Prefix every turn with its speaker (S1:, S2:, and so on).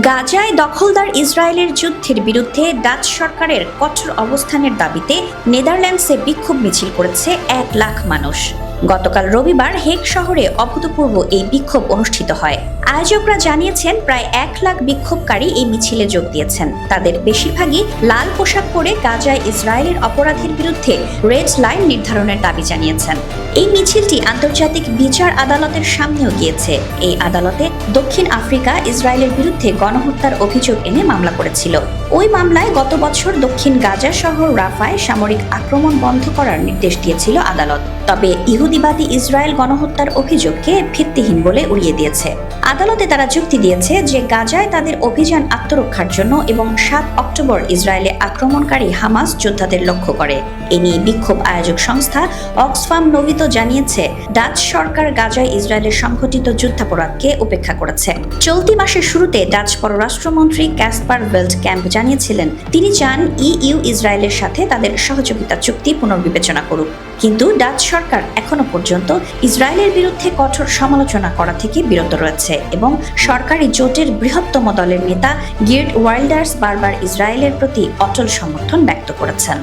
S1: গাজায় দখলদার ইসরায়েলের যুদ্ধের বিরুদ্ধে ডাচ সরকারের কঠোর অবস্থানের দাবিতে নেদারল্যান্ডসে বিক্ষোভ মিছিল করেছে এক লাখ মানুষ। গতকাল রবিবার হেগ শহরে অভূতপূর্ব এই বিক্ষোভ অনুষ্ঠিত হয়। আয়োজকরা জানিয়েছেন, প্রায় এক লাখ বিক্ষোভকারী এই মিছিলে যোগ দিয়েছেন। তাদের বেশিরভাগই লাল পোশাক পরে গাজায় ইসরায়েলের অপরাধের বিরুদ্ধে রেড লাইন নির্ধারণের দাবি জানিয়েছেন। এই মিছিলটি আন্তর্জাতিক বিচার আদালতের সামনেও গিয়েছে। এই আদালতে দক্ষিণ আফ্রিকা ইসরায়েলের বিরুদ্ধে গণহত্যার অভিযোগ এনে মামলা করেছিল। ওই মামলায় গত বছর দক্ষিণ গাজা শহর রাফায় সামরিক আক্রমণ বন্ধ করার নির্দেশ দিয়েছিল আদালত। তবে ইহুদিবাদী ইসরায়েল গণহত্যার অভিযোগকে ভিত্তিহীন বলে উড়িয়ে দিয়েছে। আদালতে তারা যুক্তি দিয়েছে যে গাজায় তাদের অভিযান আত্মরক্ষার জন্য এবং সাত অক্টোবর ইসরায়েলে আক্রমণকারী হামাস যোদ্ধাদের লক্ষ্য করে। এ নিয়ে বিক্ষোভ আয়োজক সংস্থা অক্সফাম নভিত জানিয়েছে, ডাচ সরকার গাজায় ইসরায়েলের সংঘটিত যুদ্ধাপরাধকে উপেক্ষা করেছে। চলতি মাসের শুরুতে ডাচ পররাষ্ট্রমন্ত্রী ক্যাসপার বেল্ট ক্যাম্প জানিয়েছিলেন, তিনি চান ইইউ ইসরায়েলের সাথে তাদের সহযোগিতা চুক্তি পুনর্বিবেচনা করুক। কিন্তু ডাচ সরকার এখনও পর্যন্ত ইসরায়েলের বিরুদ্ধে কঠোর সমালোচনা করা থেকে বিরত রয়েছে এবং সরকারি জোটের বৃহত্তম দলের নেতা গির্ড ওয়াইল্ডার্স বারবার ইসরায়েলের প্রতি অটল সমর্থন ব্যক্ত করেছেন।